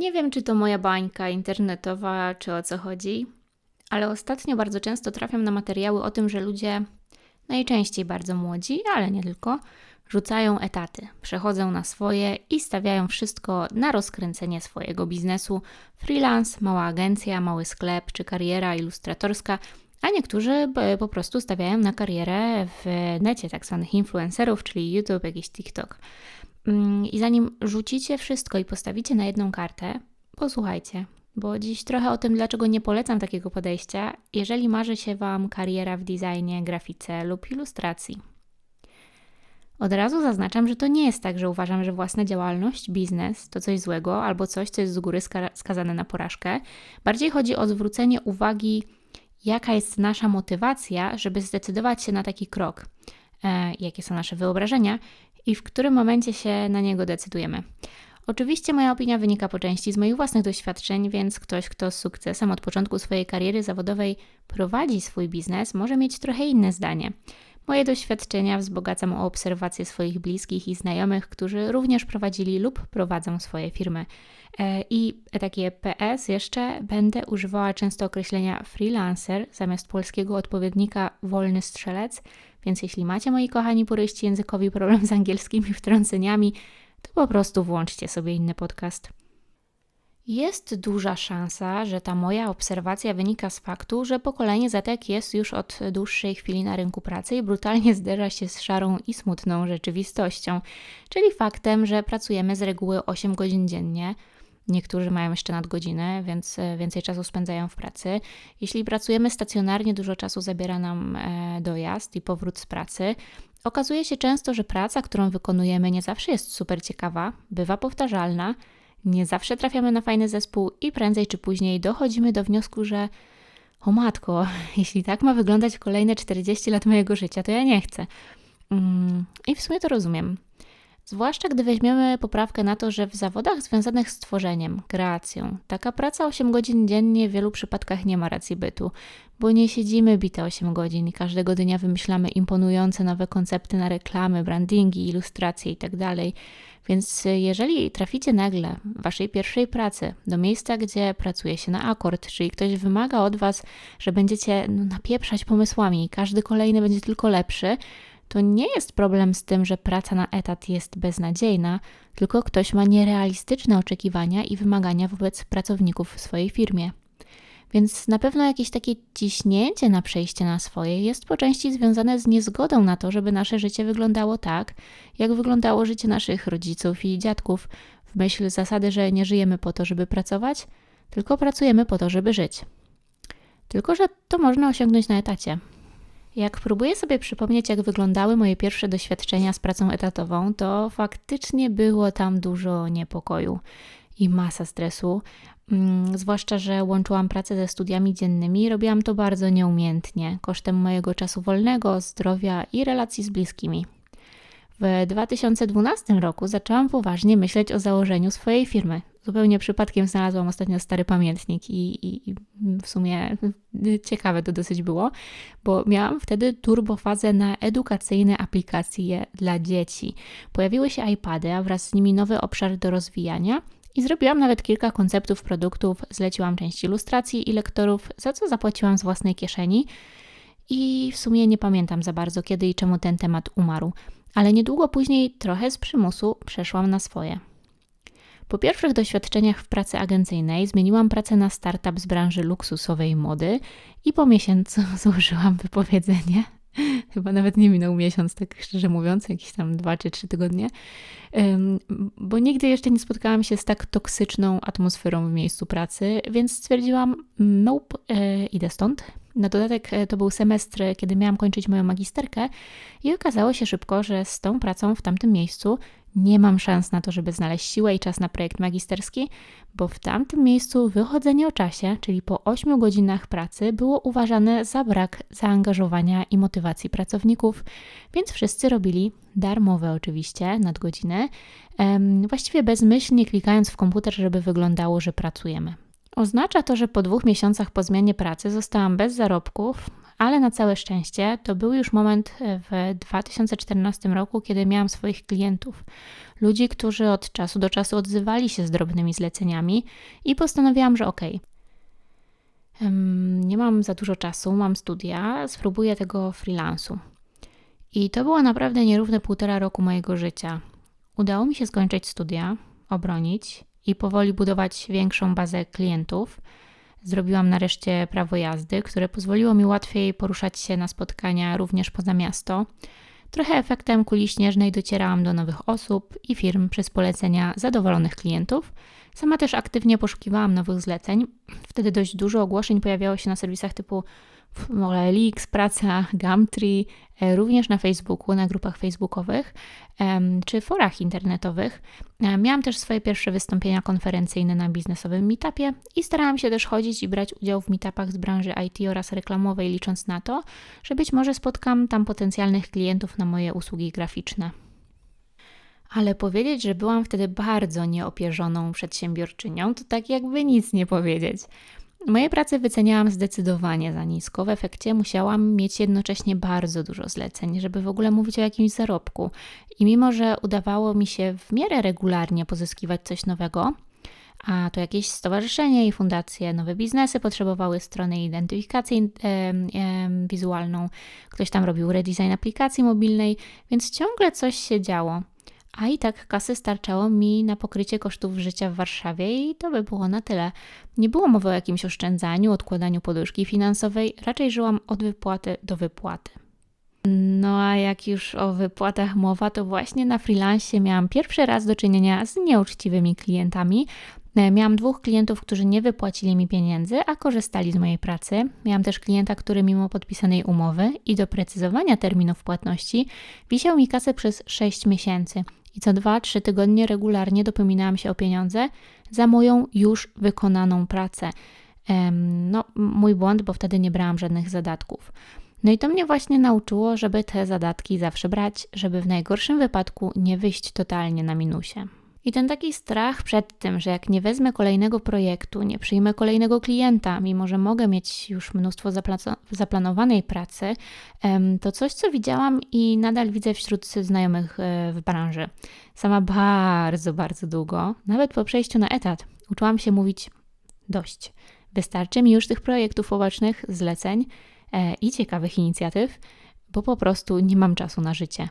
Nie wiem, czy to moja bańka internetowa, czy o co chodzi, ale ostatnio bardzo często trafiam na materiały o tym, że ludzie, najczęściej bardzo młodzi, ale nie tylko, rzucają etaty, przechodzą na swoje i stawiają wszystko na rozkręcenie swojego biznesu. Freelance, mała agencja, mały sklep czy kariera ilustratorska, a niektórzy po prostu stawiają na karierę w necie, tak zwanych influencerów, czyli YouTube, jakiś TikTok. Mm, I zanim rzucicie wszystko i postawicie na jedną kartę, posłuchajcie, bo dziś trochę o tym, dlaczego nie polecam takiego podejścia, jeżeli marzy się Wam kariera w designie, grafice lub ilustracji. Od razu zaznaczam, że to nie jest tak, że uważam, że własna działalność, biznes to coś złego albo coś, co jest z góry skazane na porażkę. Bardziej chodzi o zwrócenie uwagi, jaka jest nasza motywacja, żeby zdecydować się na taki krok, e, jakie są nasze wyobrażenia i w którym momencie się na niego decydujemy. Oczywiście moja opinia wynika po części z moich własnych doświadczeń, więc ktoś, kto z sukcesem od początku swojej kariery zawodowej prowadzi swój biznes, może mieć trochę inne zdanie. Moje doświadczenia wzbogacam o obserwacje swoich bliskich i znajomych, którzy również prowadzili lub prowadzą swoje firmy. E, I takie PS jeszcze będę używała często określenia freelancer zamiast polskiego odpowiednika wolny strzelec, więc jeśli macie, moi kochani puryści językowi, problem z angielskimi wtrąceniami, to po prostu włączcie sobie inny podcast. Jest duża szansa, że ta moja obserwacja wynika z faktu, że pokolenie Zetek jest już od dłuższej chwili na rynku pracy i brutalnie zderza się z szarą i smutną rzeczywistością, czyli faktem, że pracujemy z reguły 8 godzin dziennie. Niektórzy mają jeszcze nadgodziny, więc e, więcej czasu spędzają w pracy. Jeśli pracujemy stacjonarnie, dużo czasu zabiera nam e, dojazd i powrót z pracy. Okazuje się często, że praca, którą wykonujemy, nie zawsze jest super ciekawa, bywa powtarzalna nie zawsze trafiamy na fajny zespół i prędzej czy później dochodzimy do wniosku, że o matko, jeśli tak ma wyglądać kolejne 40 lat mojego życia, to ja nie chcę. Mm, I w sumie to rozumiem. Zwłaszcza gdy weźmiemy poprawkę na to, że w zawodach związanych z tworzeniem, kreacją, taka praca 8 godzin dziennie w wielu przypadkach nie ma racji bytu, bo nie siedzimy bite 8 godzin i każdego dnia wymyślamy imponujące nowe koncepty na reklamy, brandingi, ilustracje itd. Tak Więc jeżeli traficie nagle w waszej pierwszej pracy do miejsca, gdzie pracuje się na akord, czyli ktoś wymaga od was, że będziecie no, napieprzać pomysłami i każdy kolejny będzie tylko lepszy, to nie jest problem z tym, że praca na etat jest beznadziejna, tylko ktoś ma nierealistyczne oczekiwania i wymagania wobec pracowników w swojej firmie. Więc na pewno jakieś takie ciśnięcie na przejście na swoje jest po części związane z niezgodą na to, żeby nasze życie wyglądało tak, jak wyglądało życie naszych rodziców i dziadków, w myśl zasady, że nie żyjemy po to, żeby pracować, tylko pracujemy po to, żeby żyć. Tylko, że to można osiągnąć na etacie. Jak próbuję sobie przypomnieć, jak wyglądały moje pierwsze doświadczenia z pracą etatową, to faktycznie było tam dużo niepokoju i masa stresu. Mm, zwłaszcza, że łączyłam pracę ze studiami dziennymi robiłam to bardzo nieumiejętnie, kosztem mojego czasu wolnego, zdrowia i relacji z bliskimi. W 2012 roku zaczęłam poważnie myśleć o założeniu swojej firmy. Zupełnie przypadkiem znalazłam ostatnio stary pamiętnik i, i, i, w sumie ciekawe to dosyć było, bo miałam wtedy turbofazę na edukacyjne aplikacje dla dzieci. Pojawiły się iPady, a wraz z nimi nowy obszar do rozwijania i zrobiłam nawet kilka konceptów produktów, zleciłam część ilustracji i lektorów, za co zapłaciłam z własnej kieszeni. I w sumie nie pamiętam za bardzo kiedy i czemu ten temat umarł ale niedługo później trochę z przymusu przeszłam na swoje. Po pierwszych doświadczeniach w pracy agencyjnej zmieniłam pracę na startup z branży luksusowej mody i po miesiącu złożyłam wypowiedzenie. Chyba nawet nie minął miesiąc, tak szczerze mówiąc, jakieś tam dwa czy trzy tygodnie, bo nigdy jeszcze nie spotkałam się z tak toksyczną atmosferą w miejscu pracy, więc stwierdziłam, nope, e, idę stąd, na dodatek e, to był semestr, kiedy miałam kończyć moją magisterkę i okazało się szybko, że z tą pracą w tamtym miejscu nie mam szans na to, żeby znaleźć siłę i czas na projekt magisterski, bo w tamtym miejscu wychodzenie o czasie, czyli po 8 godzinach pracy, było uważane za brak zaangażowania i motywacji pracowników, więc wszyscy robili darmowe oczywiście nadgodziny, właściwie bezmyślnie klikając w komputer, żeby wyglądało, że pracujemy. Oznacza to, że po dwóch miesiącach po zmianie pracy zostałam bez zarobków, ale na całe szczęście to był już moment w 2014 roku, kiedy miałam swoich klientów. Ludzi, którzy od czasu do czasu odzywali się z drobnymi zleceniami i postanowiłam, że okej. Okay, nie mam za dużo czasu, mam studia, spróbuję tego freelansu. I to było naprawdę nierówne półtora roku mojego życia. Udało mi się skończyć studia, obronić i powoli budować większą bazę klientów. Zrobiłam nareszcie prawo jazdy, które pozwoliło mi łatwiej poruszać się na spotkania również poza miasto. Trochę efektem kuli śnieżnej docierałam do nowych osób i firm przez polecenia zadowolonych klientów. Sama też aktywnie poszukiwałam nowych zleceń. Wtedy dość dużo ogłoszeń pojawiało się na serwisach typu OLX, praca, Gumtree, e, również na Facebooku, na grupach facebookowych czy forach internetowych. E, miałam też swoje pierwsze wystąpienia konferencyjne na biznesowym meetupie i starałam się też chodzić i brać udział w meetupach z branży IT oraz reklamowej, licząc na to, że być może spotkam tam potencjalnych klientów na moje usługi graficzne. Ale powiedzieć, że byłam wtedy bardzo nieopierzoną przedsiębiorczynią, to tak jakby nic nie powiedzieć. Moje prace wyceniałam zdecydowanie za nisko. W efekcie musiałam mieć jednocześnie bardzo dużo zleceń, żeby w ogóle mówić o jakimś zarobku. I mimo, że udawało mi się w miarę regularnie pozyskiwać coś nowego, a to jakieś stowarzyszenie i fundacje, nowe biznesy potrzebowały strony identyfikacji e, e, wizualną, ktoś tam robił redesign aplikacji mobilnej, więc ciągle coś się działo. A i tak kasy starczało mi na pokrycie kosztów życia w Warszawie i to by było na tyle. Nie było mowy o jakimś oszczędzaniu, odkładaniu poduszki finansowej, raczej żyłam od wypłaty do wypłaty. No a jak już o wypłatach mowa, to właśnie na freelancie miałam pierwszy raz do czynienia z nieuczciwymi klientami. E, miałam dwóch klientów, którzy nie wypłacili mi pieniędzy, a korzystali z mojej pracy. Miałam też klienta, który mimo podpisanej umowy i doprecyzowania terminów płatności wisiał mi kasę przez 6 miesięcy co 2-3 tygodnie regularnie dopominałam się o pieniądze za moją już wykonaną pracę. No, mój błąd, bo wtedy nie brałam żadnych zadatków. No i to mnie właśnie nauczyło, żeby te zadatki zawsze brać, żeby w najgorszym wypadku nie wyjść totalnie na minusie. I ten taki strach przed tym, że jak nie wezmę kolejnego projektu, nie przyjmę kolejnego klienta, mimo że mogę mieć już mnóstwo zaplanowanej pracy, to coś, co widziałam i nadal widzę wśród znajomych e, w branży. Sama bardzo, bardzo długo, nawet po przejściu na etat, uczyłam się mówić dość. Wystarczy mi już tych projektów pobocznych, zleceń e, i ciekawych inicjatyw, bo po prostu nie mam czasu na życie.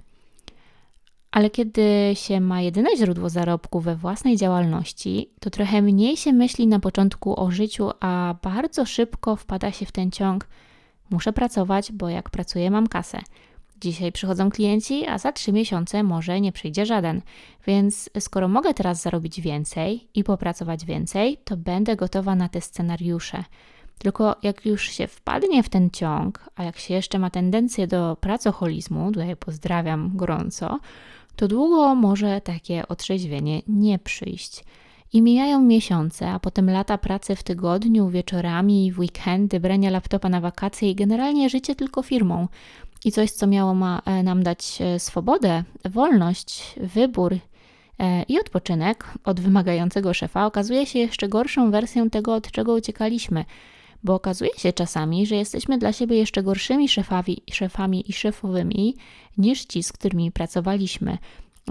Ale kiedy się ma jedyne źródło zarobku we własnej działalności, to trochę mniej się myśli na początku o życiu, a bardzo szybko wpada się w ten ciąg. Muszę pracować, bo jak pracuję, mam kasę. Dzisiaj przychodzą klienci, a za trzy miesiące może nie przyjdzie żaden. Więc skoro mogę teraz zarobić więcej i popracować więcej, to będę gotowa na te scenariusze. Tylko jak już się wpadnie w ten ciąg, a jak się jeszcze ma tendencję do pracoholizmu, tutaj pozdrawiam gorąco, to długo może takie otrzeźwienie nie przyjść. I mijają miesiące, a potem lata pracy w tygodniu, wieczorami, w weekendy, brania laptopa na wakacje i generalnie życie tylko firmą. I coś, co miało ma, e, nam dać e, swobodę, wolność, wybór e, i odpoczynek od wymagającego szefa, okazuje się jeszcze gorszą wersją tego, od czego uciekaliśmy bo okazuje się czasami, że jesteśmy dla siebie jeszcze gorszymi szefami, szefami i szefowymi niż ci, z którymi pracowaliśmy.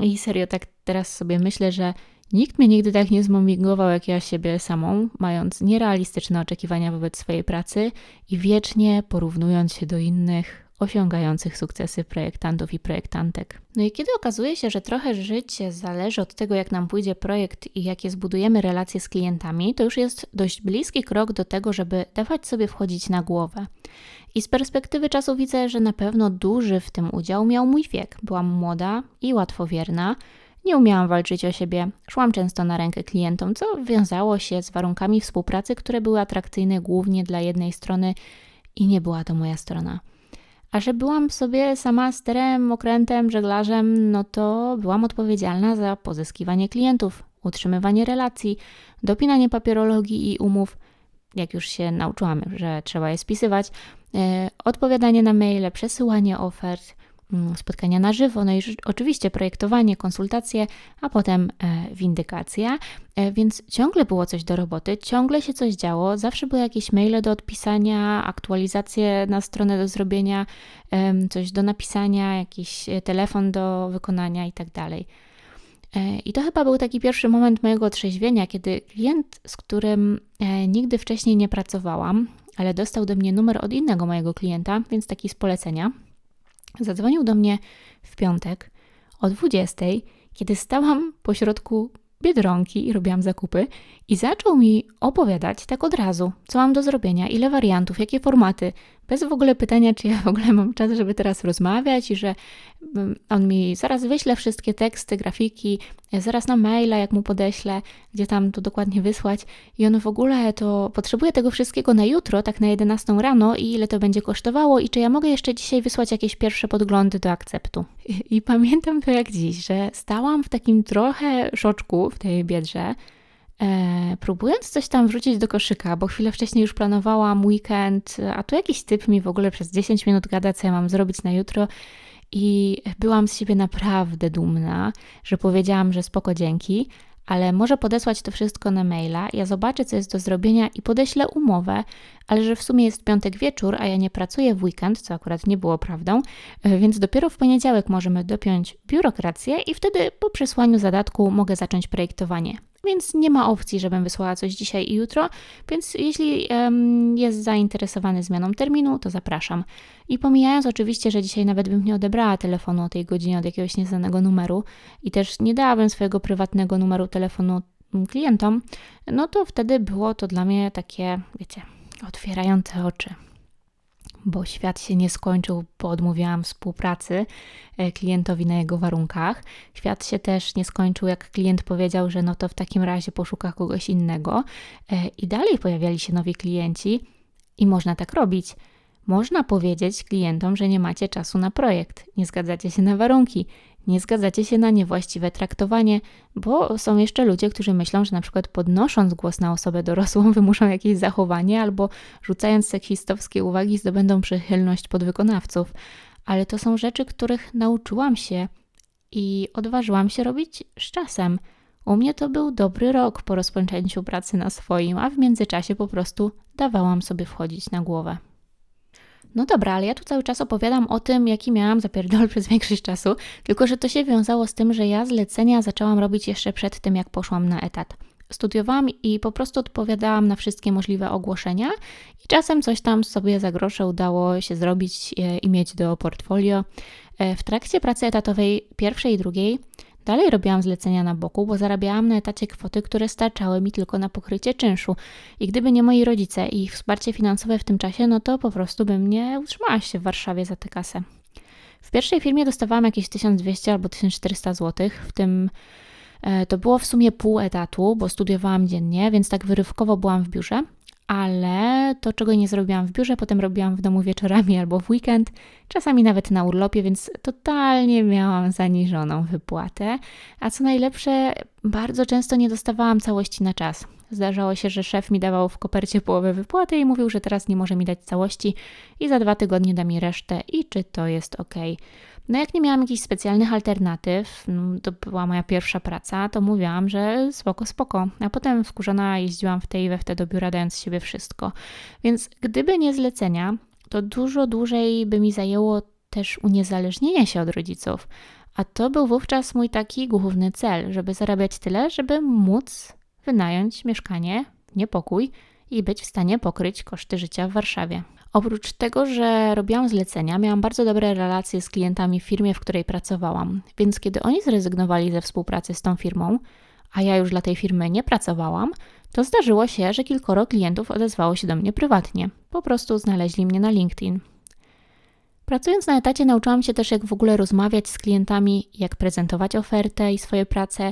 I serio, tak teraz sobie myślę, że nikt mnie nigdy tak nie zmomigował jak ja siebie samą, mając nierealistyczne oczekiwania wobec swojej pracy i wiecznie porównując się do innych, osiągających sukcesy projektantów i projektantek. No i kiedy okazuje się, że trochę życie zależy od tego, jak nam pójdzie projekt i jakie zbudujemy relacje z klientami, to już jest dość bliski krok do tego, żeby dawać sobie wchodzić na głowę. I z perspektywy czasu widzę, że na pewno duży w tym udział miał mój wiek. Byłam młoda i łatwowierna. Nie umiałam walczyć o siebie, szłam często na rękę klientom, co wiązało się z warunkami współpracy, które były atrakcyjne głównie dla jednej strony i nie była to moja strona. A że byłam sobie sama sterem, okrętem, żeglarzem, no to byłam odpowiedzialna za pozyskiwanie klientów, utrzymywanie relacji, dopinanie papierologii i umów, jak już się nauczyłam, że trzeba je spisywać, yy, odpowiadanie na maile, przesyłanie ofert, spotkania na żywo, no i oczywiście projektowanie, konsultacje, a potem e, windykacja. E, więc ciągle było coś do roboty, ciągle się coś działo, zawsze były jakieś maile do odpisania, aktualizacje na stronę do zrobienia, coś do napisania, jakiś e, telefon do wykonania i tak dalej. I to chyba był taki pierwszy moment mojego otrzeźwienia, kiedy klient, z którym nigdy wcześniej nie pracowałam, ale dostał do mnie numer od innego mojego klienta, więc taki z polecenia. Zadzwonił do mnie w piątek o 20, kiedy stałam pośrodku biedronki i robiłam zakupy i zaczął mi opowiadać tak od razu, co mam do zrobienia, ile wariantów, jakie formaty, bez w ogóle pytania, czy ja w ogóle mam czas, żeby teraz rozmawiać i że mm, on mi zaraz wyśle wszystkie teksty, grafiki, zaraz na maila, jak mu podeślę, gdzie tam to dokładnie wysłać i on w ogóle to potrzebuje tego wszystkiego na jutro, tak na 11 rano i ile to będzie kosztowało i czy ja mogę jeszcze dzisiaj wysłać jakieś pierwsze podglądy do akceptu. I, i pamiętam to jak dziś, że stałam w takim trochę szoczku w tej biedrze, E, próbując coś tam wrzucić do koszyka, bo chwilę wcześniej już planowałam weekend, a tu jakiś typ mi w ogóle przez 10 minut gada, co ja mam zrobić na jutro. I byłam z siebie naprawdę dumna, że powiedziałam, że spoko dzięki, ale może podesłać to wszystko na maila, ja zobaczę, co jest do zrobienia i podeślę umowę, ale że w sumie jest piątek wieczór, a ja nie pracuję w weekend, co akurat nie było prawdą, e, więc dopiero w poniedziałek możemy dopiąć biurokrację i wtedy po przesłaniu zadatku mogę zacząć projektowanie. Więc nie ma opcji, żebym wysłała coś dzisiaj i jutro, więc jeśli um, jest zainteresowany zmianą terminu, to zapraszam. I pomijając oczywiście, że dzisiaj nawet bym nie odebrała telefonu o tej godzinie od jakiegoś nieznanego numeru i też nie dałabym swojego prywatnego numeru telefonu klientom, no to wtedy było to dla mnie takie, wiecie, otwierające oczy bo świat się nie skończył, bo odmówiłam współpracy e, klientowi na jego warunkach. Świat się też nie skończył, jak klient powiedział, że no to w takim razie poszuka kogoś innego. E, I dalej pojawiali się nowi klienci, i można tak robić. Można powiedzieć klientom, że nie macie czasu na projekt, nie zgadzacie się na warunki, nie zgadzacie się na niewłaściwe traktowanie, bo są jeszcze ludzie, którzy myślą, że na przykład podnosząc głos na osobę dorosłą wymuszą jakieś zachowanie albo rzucając seksistowskie uwagi zdobędą przychylność podwykonawców. Ale to są rzeczy, których nauczyłam się i odważyłam się robić z czasem. U mnie to był dobry rok po rozpoczęciu pracy na swoim, a w międzyczasie po prostu dawałam sobie wchodzić na głowę. No dobra, ale ja tu cały czas opowiadam o tym, jaki miałam zapierdol przez większość czasu, tylko że to się wiązało z tym, że ja zlecenia zaczęłam robić jeszcze przed tym, jak poszłam na etat. Studiowałam i po prostu odpowiadałam na wszystkie możliwe ogłoszenia i czasem coś tam sobie za grosze udało się zrobić e, i mieć do portfolio. E, w trakcie pracy etatowej pierwszej i drugiej Dalej robiłam zlecenia na boku, bo zarabiałam na etacie kwoty, które starczały mi tylko na pokrycie czynszu. I gdyby nie moi rodzice i ich wsparcie finansowe w tym czasie, no to po prostu bym nie utrzymała się w Warszawie za tę kasę. W pierwszej firmie dostawałam jakieś 1200 albo 1400 zł, w tym e, to było w sumie pół etatu, bo studiowałam dziennie, więc tak wyrywkowo byłam w biurze ale to, czego nie zrobiłam w biurze, potem robiłam w domu wieczorami albo w weekend, czasami nawet na urlopie, więc totalnie miałam zaniżoną wypłatę. A co najlepsze, bardzo często nie dostawałam całości na czas. Zdarzało się, że szef mi dawał w kopercie połowę wypłaty i mówił, że teraz nie może mi dać całości i za dwa tygodnie da mi resztę i czy to jest ok. No jak nie miałam jakichś specjalnych alternatyw, no, to była moja pierwsza praca, to mówiłam, że spoko, spoko. A potem wkurzona jeździłam w tej i we wtedy do biura, dając z siebie wszystko. Więc gdyby nie zlecenia, to dużo dłużej by mi zajęło też uniezależnienie się od rodziców. A to był wówczas mój taki główny cel, żeby zarabiać tyle, żeby móc wynająć mieszkanie, niepokój i być w stanie pokryć koszty życia w Warszawie. Oprócz tego, że robiłam zlecenia, miałam bardzo dobre relacje z klientami w firmie, w której pracowałam, więc kiedy oni zrezygnowali ze współpracy z tą firmą, a ja już dla tej firmy nie pracowałam, to zdarzyło się, że kilkoro klientów odezwało się do mnie prywatnie. Po prostu znaleźli mnie na LinkedIn. Pracując na etacie, nauczyłam się też, jak w ogóle rozmawiać z klientami, jak prezentować ofertę i swoje prace,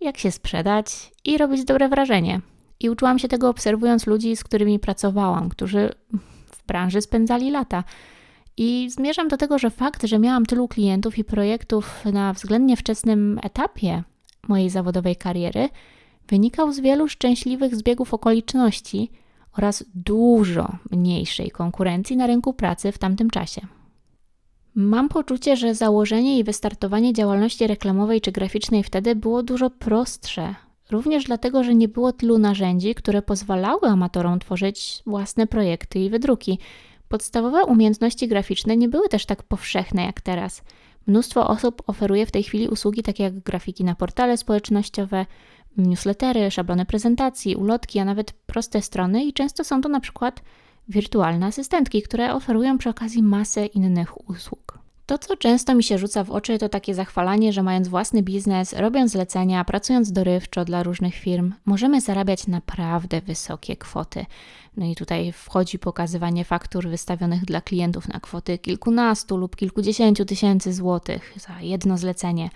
jak się sprzedać i robić dobre wrażenie. I uczyłam się tego obserwując ludzi, z którymi pracowałam, którzy w branży spędzali lata. I zmierzam do tego, że fakt, że miałam tylu klientów i projektów na względnie wczesnym etapie mojej zawodowej kariery, wynikał z wielu szczęśliwych zbiegów okoliczności oraz dużo mniejszej konkurencji na rynku pracy w tamtym czasie. Mam poczucie, że założenie i wystartowanie działalności reklamowej czy graficznej wtedy było dużo prostsze. Również dlatego, że nie było tylu narzędzi, które pozwalały amatorom tworzyć własne projekty i wydruki. Podstawowe umiejętności graficzne nie były też tak powszechne jak teraz. Mnóstwo osób oferuje w tej chwili usługi takie jak grafiki na portale społecznościowe, newslettery, szablony prezentacji, ulotki, a nawet proste strony i często są to na przykład wirtualne asystentki, które oferują przy okazji masę innych usług. To, co często mi się rzuca w oczy, to takie zachwalanie, że mając własny biznes, robiąc zlecenia, pracując dorywczo dla różnych firm, możemy zarabiać naprawdę wysokie kwoty. No i tutaj wchodzi pokazywanie faktur wystawionych dla klientów na kwoty kilkunastu lub kilkudziesięciu tysięcy złotych za jedno zlecenie.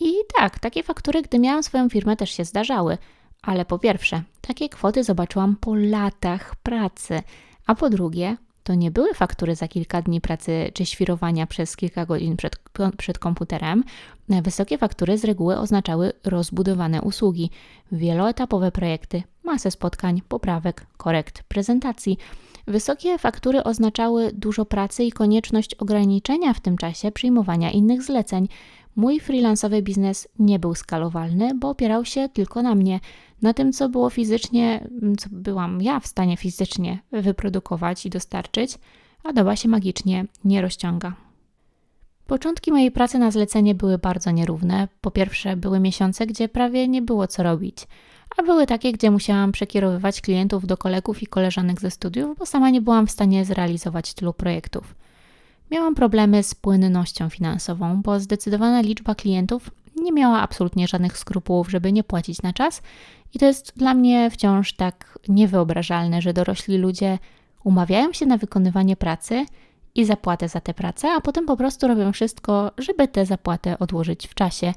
I tak, takie faktury, gdy miałam swoją firmę, też się zdarzały. Ale po pierwsze, takie kwoty zobaczyłam po latach pracy, a po drugie, to nie były faktury za kilka dni pracy czy świrowania przez kilka godzin przed, przed komputerem. Wysokie faktury z reguły oznaczały rozbudowane usługi, wieloetapowe projekty, masę spotkań, poprawek, korekt, prezentacji. Wysokie faktury oznaczały dużo pracy i konieczność ograniczenia w tym czasie przyjmowania innych zleceń. Mój freelansowy biznes nie był skalowalny, bo opierał się tylko na mnie, na tym, co było fizycznie, co byłam ja w stanie fizycznie wyprodukować i dostarczyć, a doba się magicznie nie rozciąga. Początki mojej pracy na zlecenie były bardzo nierówne. Po pierwsze, były miesiące, gdzie prawie nie było co robić, a były takie, gdzie musiałam przekierowywać klientów do kolegów i koleżanek ze studiów, bo sama nie byłam w stanie zrealizować tylu projektów. Miałam problemy z płynnością finansową, bo zdecydowana liczba klientów nie miała absolutnie żadnych skrupułów, żeby nie płacić na czas, i to jest dla mnie wciąż tak niewyobrażalne, że dorośli ludzie umawiają się na wykonywanie pracy i zapłatę za tę pracę, a potem po prostu robią wszystko, żeby tę zapłatę odłożyć w czasie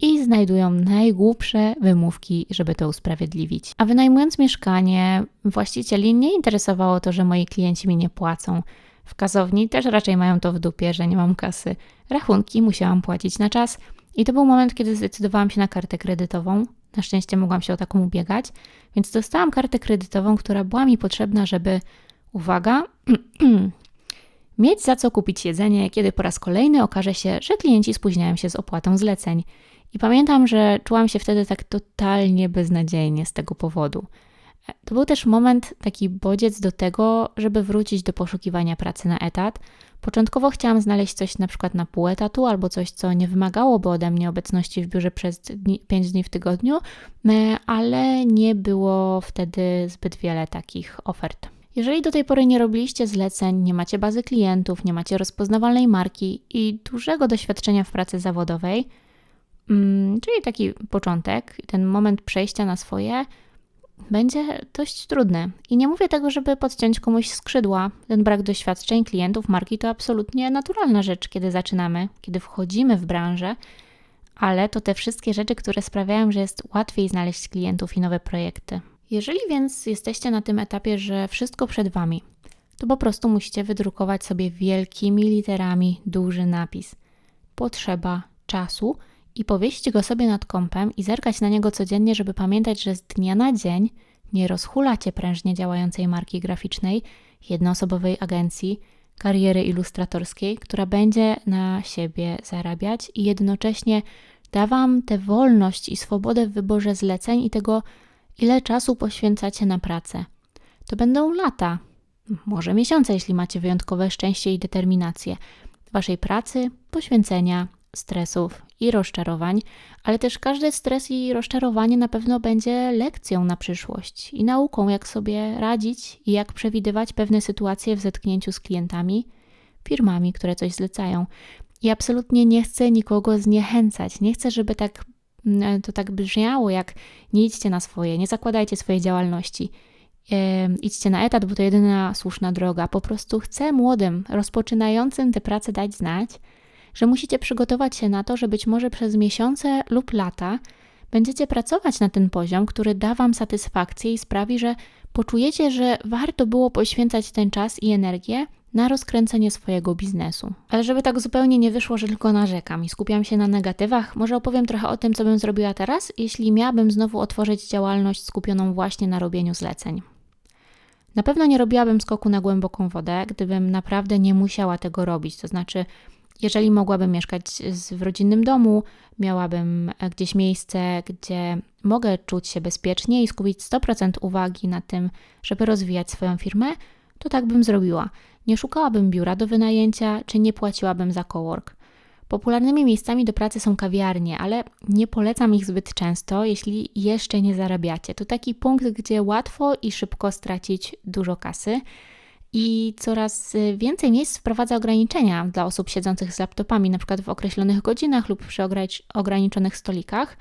i znajdują najgłupsze wymówki, żeby to usprawiedliwić. A wynajmując mieszkanie, właścicieli nie interesowało to, że moi klienci mi nie płacą. W kazowni też raczej mają to w dupie, że nie mam kasy. Rachunki musiałam płacić na czas i to był moment, kiedy zdecydowałam się na kartę kredytową. Na szczęście mogłam się o taką ubiegać, więc dostałam kartę kredytową, która była mi potrzebna, żeby, uwaga, mieć za co kupić jedzenie, kiedy po raz kolejny okaże się, że klienci spóźniają się z opłatą zleceń. I pamiętam, że czułam się wtedy tak totalnie beznadziejnie z tego powodu. To był też moment, taki bodziec do tego, żeby wrócić do poszukiwania pracy na etat. Początkowo chciałam znaleźć coś na przykład na pół etatu albo coś, co nie wymagałoby ode mnie obecności w biurze przez dni, 5 dni w tygodniu, e, ale nie było wtedy zbyt wiele takich ofert. Jeżeli do tej pory nie robiliście zleceń, nie macie bazy klientów, nie macie rozpoznawalnej marki i dużego doświadczenia w pracy zawodowej, mm, czyli taki początek, ten moment przejścia na swoje, będzie dość trudny. I nie mówię tego, żeby podciąć komuś skrzydła. Ten brak doświadczeń klientów marki to absolutnie naturalna rzecz, kiedy zaczynamy, kiedy wchodzimy w branżę, ale to te wszystkie rzeczy, które sprawiają, że jest łatwiej znaleźć klientów i nowe projekty. Jeżeli więc jesteście na tym etapie, że wszystko przed Wami, to po prostu musicie wydrukować sobie wielkimi literami duży napis. Potrzeba czasu i powiesić go sobie nad kąpem i zerkać na niego codziennie, żeby pamiętać, że z dnia na dzień nie rozhulacie prężnie działającej marki graficznej, jednoosobowej agencji, kariery ilustratorskiej, która będzie na siebie zarabiać i jednocześnie da Wam tę wolność i swobodę w wyborze zleceń i tego, ile czasu poświęcacie na pracę. To będą lata, może miesiące, jeśli macie wyjątkowe szczęście i determinację Waszej pracy, poświęcenia, stresów i rozczarowań, ale też każdy stres i rozczarowanie na pewno będzie lekcją na przyszłość i nauką, jak sobie radzić i jak przewidywać pewne sytuacje w zetknięciu z klientami, firmami, które coś zlecają. I absolutnie nie chcę nikogo zniechęcać. Nie chcę, żeby tak mm, to tak brzmiało, jak nie idźcie na swoje, nie zakładajcie swojej działalności. idźcie na etat, bo to jedyna słuszna droga. Po prostu chcę młodym, rozpoczynającym tę pracę dać znać, że musicie przygotować się na to, że być może przez miesiące lub lata będziecie pracować na ten poziom, który da Wam satysfakcję i sprawi, że poczujecie, że warto było poświęcać ten czas i energię na rozkręcenie swojego biznesu. Ale żeby tak zupełnie nie wyszło, że tylko narzekam i skupiam się na negatywach, może opowiem trochę o tym, co bym zrobiła teraz, jeśli miałabym znowu otworzyć działalność skupioną właśnie na robieniu zleceń. Na pewno nie robiłabym skoku na głęboką wodę, gdybym naprawdę nie musiała tego robić. To znaczy, jeżeli mogłabym mieszkać w rodzinnym domu, miałabym e, gdzieś miejsce, gdzie mogę czuć się bezpiecznie i skupić 100% uwagi na tym, żeby rozwijać swoją firmę, to tak bym zrobiła. Nie szukałabym biura do wynajęcia, czy nie płaciłabym za cowork. Popularnymi miejscami do pracy są kawiarnie, ale nie polecam ich zbyt często, jeśli jeszcze nie zarabiacie. To taki punkt, gdzie łatwo i szybko stracić dużo kasy. I coraz więcej miejsc wprowadza ograniczenia dla osób siedzących z laptopami, przykład w określonych godzinach lub przy ograniczonych stolikach.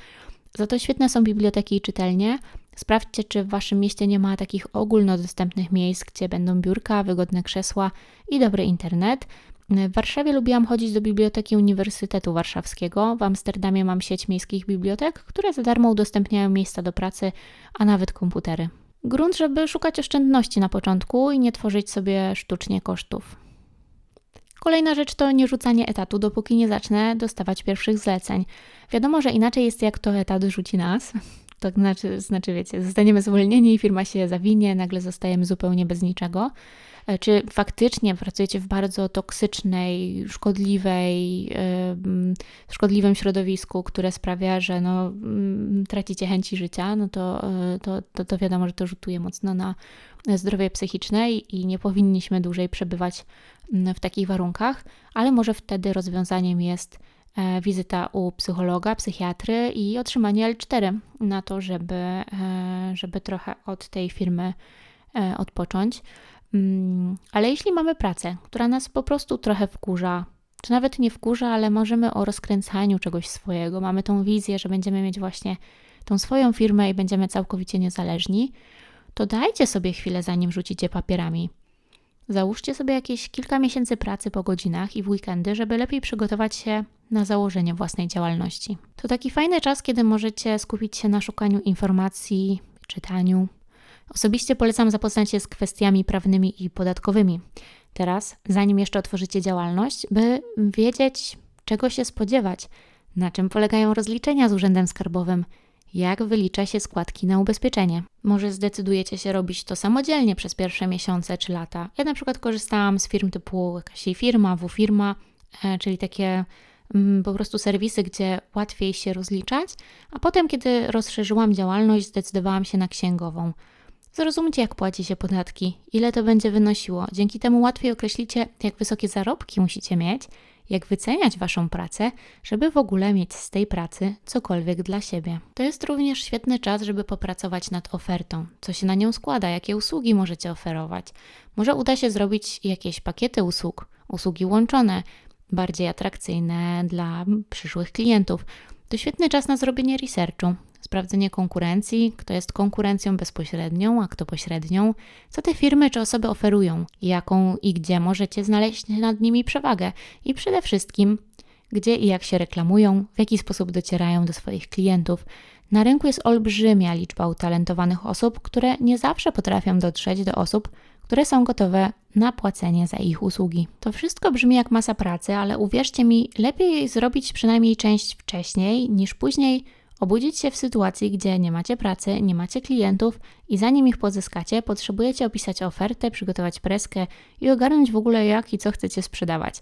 Za to świetne są biblioteki i czytelnie. Sprawdźcie, czy w Waszym mieście nie ma takich ogólnodostępnych miejsc, gdzie będą biurka, wygodne krzesła i dobry internet. W Warszawie lubiłam chodzić do Biblioteki Uniwersytetu Warszawskiego. W Amsterdamie mam sieć miejskich bibliotek, które za darmo udostępniają miejsca do pracy, a nawet komputery. Grunt, żeby szukać oszczędności na początku i nie tworzyć sobie sztucznie kosztów. Kolejna rzecz to nie rzucanie etatu, dopóki nie zacznę dostawać pierwszych zleceń. Wiadomo, że inaczej jest, jak to etat rzuci nas. To znaczy, znaczy wiecie, zostaniemy zwolnieni, firma się zawinie, nagle zostajemy zupełnie bez niczego. E, czy faktycznie pracujecie w bardzo toksycznej, szkodliwej, szkodliwym środowisku, które sprawia, że no, mm, tracicie chęci życia, no to, e, to, to, to wiadomo, że to rzutuje mocno na zdrowie psychiczne i nie powinniśmy dłużej przebywać mm, w takich warunkach, ale może wtedy rozwiązaniem jest e, wizyta u psychologa, psychiatry i otrzymanie L4 na to, żeby, żeby trochę od tej firmy odpocząć. Mm, ale jeśli mamy pracę, która nas po prostu trochę wkurza, czy nawet nie wkurza, ale marzymy o rozkręcaniu czegoś swojego, mamy tą wizję, że będziemy mieć właśnie tą swoją firmę i będziemy całkowicie niezależni, to dajcie sobie chwilę, zanim rzucicie papierami. Załóżcie sobie jakieś kilka miesięcy pracy po godzinach i w weekendy, żeby lepiej przygotować się na założenie własnej działalności. To taki fajny czas, kiedy możecie skupić się na szukaniu informacji, czytaniu, Osobiście polecam zapoznać się z kwestiami prawnymi i podatkowymi. Teraz, zanim jeszcze otworzycie działalność, by wiedzieć, czego się spodziewać, na czym polegają rozliczenia z Urzędem Skarbowym, jak wylicza się składki na ubezpieczenie. Może zdecydujecie się robić to samodzielnie przez pierwsze miesiące czy lata. Ja na przykład korzystałam z firm typu jakaś firma, W-firma, e, czyli takie mm, po prostu serwisy, gdzie łatwiej się rozliczać, a potem, kiedy rozszerzyłam działalność, zdecydowałam się na księgową. Zrozumcie, jak płaci się podatki, ile to będzie wynosiło. Dzięki temu łatwiej określicie, jak wysokie zarobki musicie mieć, jak wyceniać Waszą pracę, żeby w ogóle mieć z tej pracy cokolwiek dla siebie. To jest również świetny czas, żeby popracować nad ofertą, co się na nią składa, jakie usługi możecie oferować. Może uda się zrobić jakieś pakiety usług, usługi łączone, bardziej atrakcyjne dla przyszłych klientów. To świetny czas na zrobienie researchu, sprawdzenie konkurencji, kto jest konkurencją bezpośrednią, a kto pośrednią, co te firmy czy osoby oferują, jaką i gdzie możecie znaleźć nad nimi przewagę i przede wszystkim, gdzie i jak się reklamują, w jaki sposób docierają do swoich klientów. Na rynku jest olbrzymia liczba utalentowanych osób, które nie zawsze potrafią dotrzeć do osób, które są gotowe na płacenie za ich usługi. To wszystko brzmi jak masa pracy, ale uwierzcie mi, lepiej zrobić przynajmniej część wcześniej niż później Obudzić się w sytuacji, gdzie nie macie pracy, nie macie klientów i zanim ich pozyskacie, potrzebujecie opisać ofertę, przygotować preskę i ogarnąć w ogóle jak i co chcecie sprzedawać.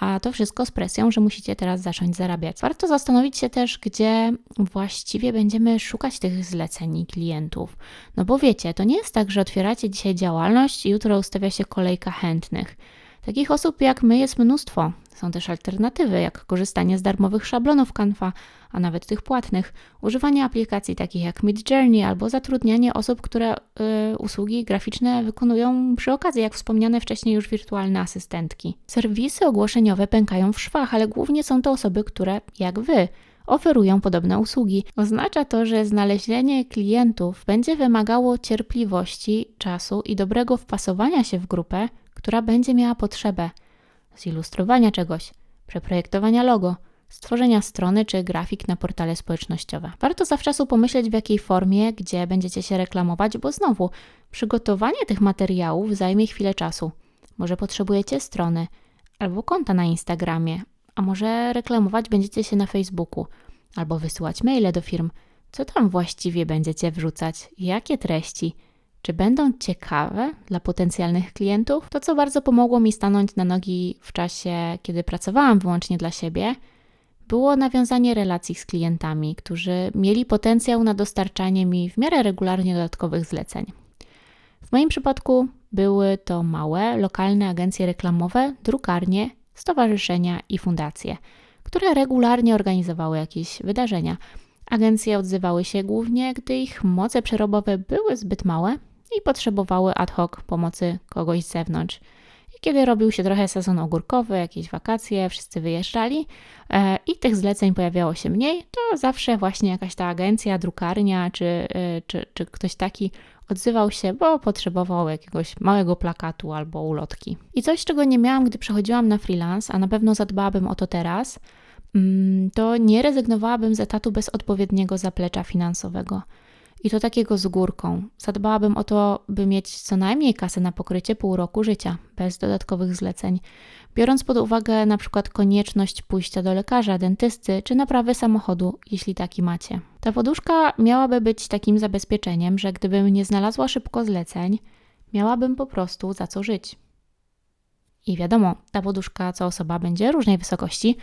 A to wszystko z presją, że musicie teraz zacząć zarabiać. Warto zastanowić się też, gdzie właściwie będziemy szukać tych zleceń i klientów. No bo wiecie, to nie jest tak, że otwieracie dzisiaj działalność i jutro ustawia się kolejka chętnych. Takich osób jak my jest mnóstwo. Są też alternatywy, jak korzystanie z darmowych szablonów Canva, a nawet tych płatnych, używanie aplikacji takich jak Midjourney albo zatrudnianie osób, które y, usługi graficzne wykonują przy okazji, jak wspomniane wcześniej już wirtualne asystentki. Serwisy ogłoszeniowe pękają w szwach, ale głównie są to osoby, które, jak wy, oferują podobne usługi. Oznacza to, że znalezienie klientów będzie wymagało cierpliwości, czasu i dobrego wpasowania się w grupę, która będzie miała potrzebę zilustrowania czegoś, przeprojektowania logo, stworzenia strony czy grafik na portale społecznościowe. Warto zawczasu pomyśleć, w jakiej formie, gdzie będziecie się reklamować, bo znowu przygotowanie tych materiałów zajmie chwilę czasu. Może potrzebujecie strony albo konta na Instagramie, a może reklamować będziecie się na Facebooku albo wysyłać maile do firm. Co tam właściwie będziecie wrzucać? Jakie treści? Czy będą ciekawe dla potencjalnych klientów. To, co bardzo pomogło mi stanąć na nogi w czasie, kiedy pracowałam wyłącznie dla siebie, było nawiązanie relacji z klientami, którzy mieli potencjał na dostarczanie mi w miarę regularnie dodatkowych zleceń. W moim przypadku były to małe, lokalne agencje reklamowe, drukarnie, stowarzyszenia i fundacje, które regularnie organizowały jakieś wydarzenia. Agencje odzywały się głównie, gdy ich moce przerobowe były zbyt małe i potrzebowały ad hoc pomocy kogoś z zewnątrz. I kiedy robił się trochę sezon ogórkowy, jakieś wakacje, wszyscy wyjeżdżali e, i tych zleceń pojawiało się mniej, to zawsze właśnie jakaś ta agencja, drukarnia czy, e, czy, czy ktoś taki odzywał się, bo potrzebował jakiegoś małego plakatu albo ulotki. I coś, czego nie miałam, gdy przechodziłam na freelance, a na pewno zadbałabym o to teraz, mm, to nie rezygnowałabym z etatu bez odpowiedniego zaplecza finansowego. I to takiego z górką. Zadbałabym o to, by mieć co najmniej kasę na pokrycie pół roku życia, bez dodatkowych zleceń. Biorąc pod uwagę na przykład konieczność pójścia do lekarza, dentysty czy naprawy samochodu, jeśli taki macie. Ta poduszka miałaby być takim zabezpieczeniem, że gdybym nie znalazła szybko zleceń, miałabym po prostu za co żyć. I wiadomo, ta poduszka co osoba będzie różnej wysokości.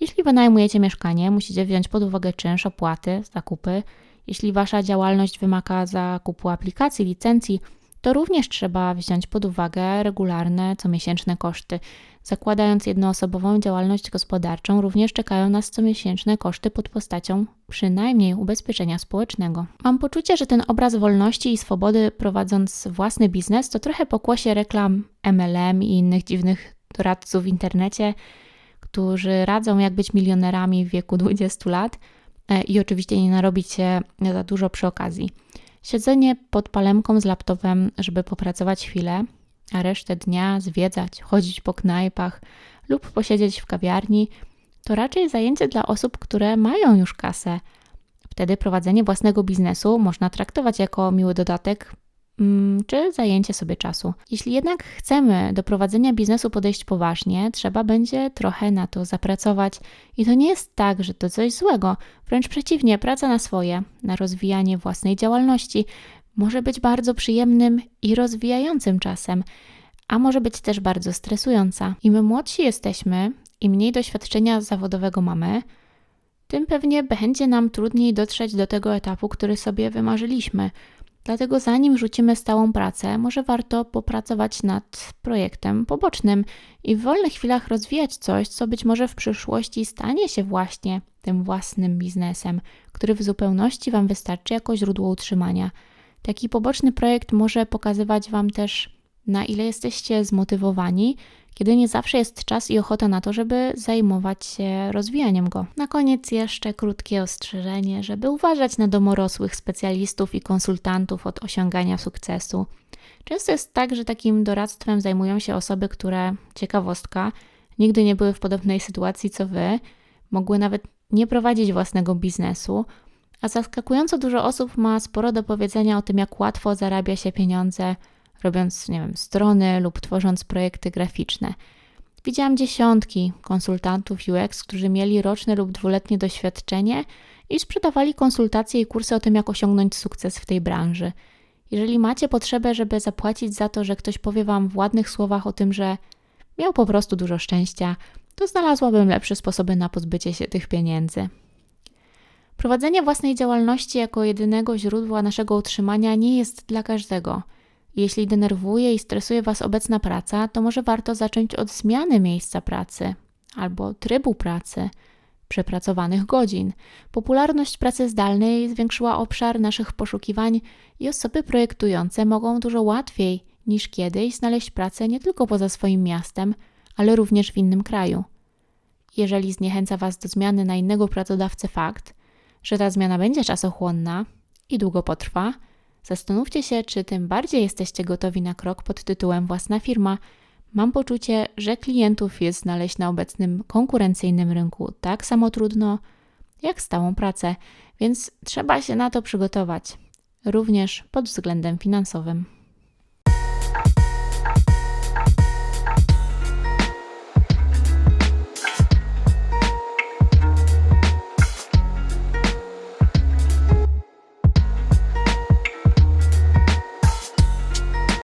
Jeśli wynajmujecie mieszkanie, musicie wziąć pod uwagę czynsz, opłaty, zakupy jeśli Wasza działalność wymaga zakupu aplikacji, licencji, to również trzeba wziąć pod uwagę regularne, comiesięczne koszty. Zakładając jednoosobową działalność gospodarczą, również czekają nas comiesięczne koszty pod postacią przynajmniej ubezpieczenia społecznego. Mam poczucie, że ten obraz wolności i swobody prowadząc własny biznes to trochę pokłosie reklam MLM i innych dziwnych doradców w internecie, którzy radzą jak być milionerami w wieku 20 lat – i oczywiście nie narobić się za dużo przy okazji. Siedzenie pod palemką z laptopem, żeby popracować chwilę, a resztę dnia zwiedzać, chodzić po knajpach lub posiedzieć w kawiarni, to raczej zajęcie dla osób, które mają już kasę. Wtedy prowadzenie własnego biznesu można traktować jako miły dodatek czy zajęcie sobie czasu. Jeśli jednak chcemy do prowadzenia biznesu podejść poważnie, trzeba będzie trochę na to zapracować. I to nie jest tak, że to coś złego. Wręcz przeciwnie, praca na swoje, na rozwijanie własnej działalności może być bardzo przyjemnym i rozwijającym czasem, a może być też bardzo stresująca. Im młodsi jesteśmy, im mniej doświadczenia zawodowego mamy, tym pewnie będzie nam trudniej dotrzeć do tego etapu, który sobie wymarzyliśmy – Dlatego zanim rzucimy stałą pracę, może warto popracować nad projektem pobocznym i w wolnych chwilach rozwijać coś, co być może w przyszłości stanie się właśnie tym własnym biznesem, który w zupełności Wam wystarczy jako źródło utrzymania. Taki poboczny projekt może pokazywać Wam też, na ile jesteście zmotywowani kiedy nie zawsze jest czas i ochota na to, żeby zajmować się rozwijaniem go. Na koniec jeszcze krótkie ostrzeżenie, żeby uważać na domorosłych specjalistów i konsultantów od osiągania sukcesu. Często jest tak, że takim doradztwem zajmują się osoby, które, ciekawostka, nigdy nie były w podobnej sytuacji co wy, mogły nawet nie prowadzić własnego biznesu, a zaskakująco dużo osób ma sporo do powiedzenia o tym, jak łatwo zarabia się pieniądze robiąc, nie wiem, strony lub tworząc projekty graficzne. Widziałam dziesiątki konsultantów UX, którzy mieli roczne lub dwuletnie doświadczenie i sprzedawali konsultacje i kursy o tym, jak osiągnąć sukces w tej branży. Jeżeli macie potrzebę, żeby zapłacić za to, że ktoś powie Wam w ładnych słowach o tym, że miał po prostu dużo szczęścia, to znalazłabym lepsze sposoby na pozbycie się tych pieniędzy. Prowadzenie własnej działalności jako jedynego źródła naszego utrzymania nie jest dla każdego – jeśli denerwuje i stresuje Was obecna praca, to może warto zacząć od zmiany miejsca pracy albo trybu pracy, przepracowanych godzin. Popularność pracy zdalnej zwiększyła obszar naszych poszukiwań i osoby projektujące mogą dużo łatwiej niż kiedyś znaleźć pracę nie tylko poza swoim miastem, ale również w innym kraju. Jeżeli zniechęca Was do zmiany na innego pracodawcę fakt, że ta zmiana będzie czasochłonna i długo potrwa, Zastanówcie się, czy tym bardziej jesteście gotowi na krok pod tytułem własna firma. Mam poczucie, że klientów jest znaleźć na obecnym konkurencyjnym rynku tak samo trudno jak stałą pracę, więc trzeba się na to przygotować, również pod względem finansowym.